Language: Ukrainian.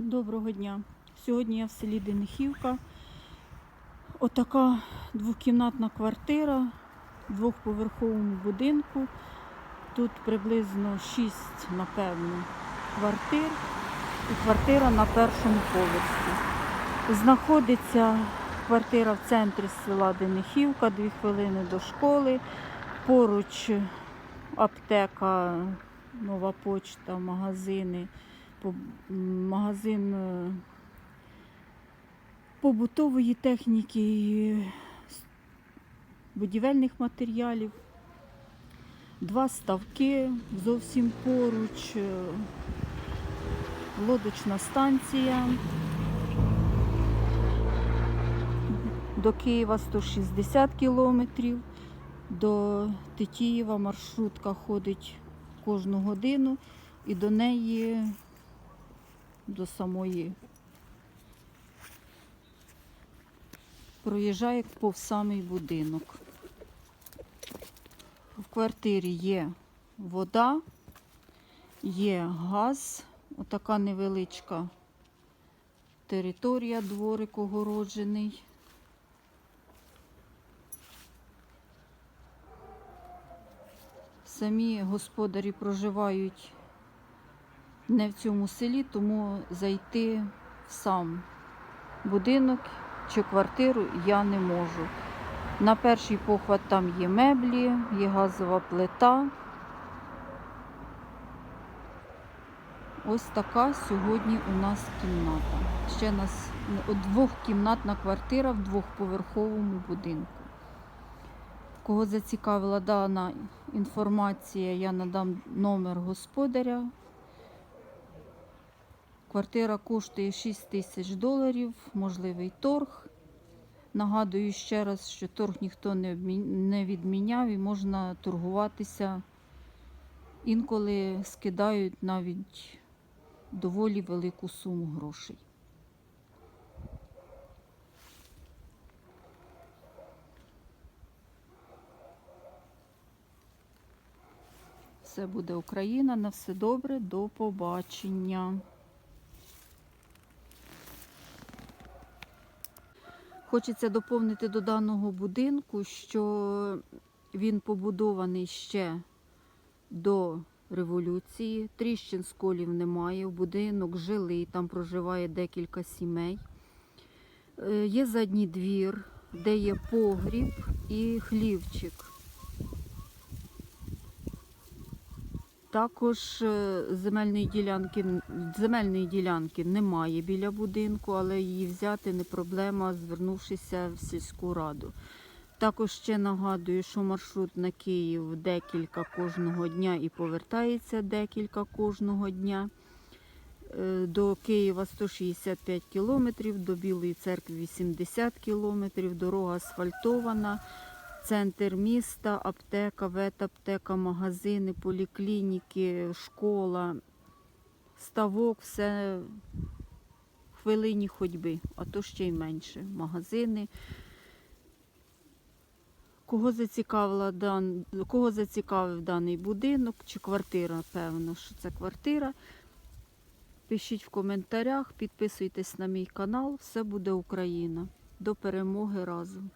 Доброго дня. Сьогодні я в селі Денихівка. Отака двокімнатна квартира в двохповерховому будинку. Тут приблизно 6, напевно, квартир і квартира на першому поверсі. Знаходиться квартира в центрі села Денихівка, дві хвилини до школи. Поруч аптека, нова почта, магазини магазин е, побутової техніки, будівельних матеріалів, два ставки зовсім поруч, е, лодочна станція. До Києва 160 кілометрів, до Тетіїва маршрутка ходить кожну годину. І до неї до самої проїжджає повз самий будинок. В квартирі є вода, є газ, отака невеличка територія, дворик огороджений. Самі господарі проживають не в цьому селі, тому зайти в сам будинок чи квартиру я не можу. На перший похват там є меблі, є газова плита. Ось така сьогодні у нас кімната. Ще нас двохкімнатна квартира в двохповерховому будинку. Кого зацікавила дана інформація, я надам номер господаря. Квартира коштує 6 тисяч доларів, можливий торг. Нагадую ще раз, що торг ніхто не, відміняв і можна торгуватися. Інколи скидають навіть доволі велику суму грошей. Все буде Україна, на все добре, до побачення. Хочеться доповнити до даного будинку, що він побудований ще до революції. Тріщин сколів немає. В будинок жилий, там проживає декілька сімей. Е, Є задній двір, де є погріб і хлівчик. Також е, земельної ділянки, земельної ділянки немає біля будинку, але її взяти не проблема, звернувшися в сільську раду. Також ще нагадую, що маршрут на Київ декілька кожного дня і повертається декілька кожного дня. Е, До Києва 165 кілометрів, до Білої церкви 80 кілометрів, дорога асфальтована. Центр міста, аптека, ветаптека, магазини, поліклініки, школа, ставок, все хвилині ходьби, а то ще й менше. Магазини. Кого, зацікавила дан... Кого зацікавив даний будинок чи квартира, певно, що це квартира. Пишіть в коментарях, підписуйтесь на мій канал, все буде Україна. До перемоги разом!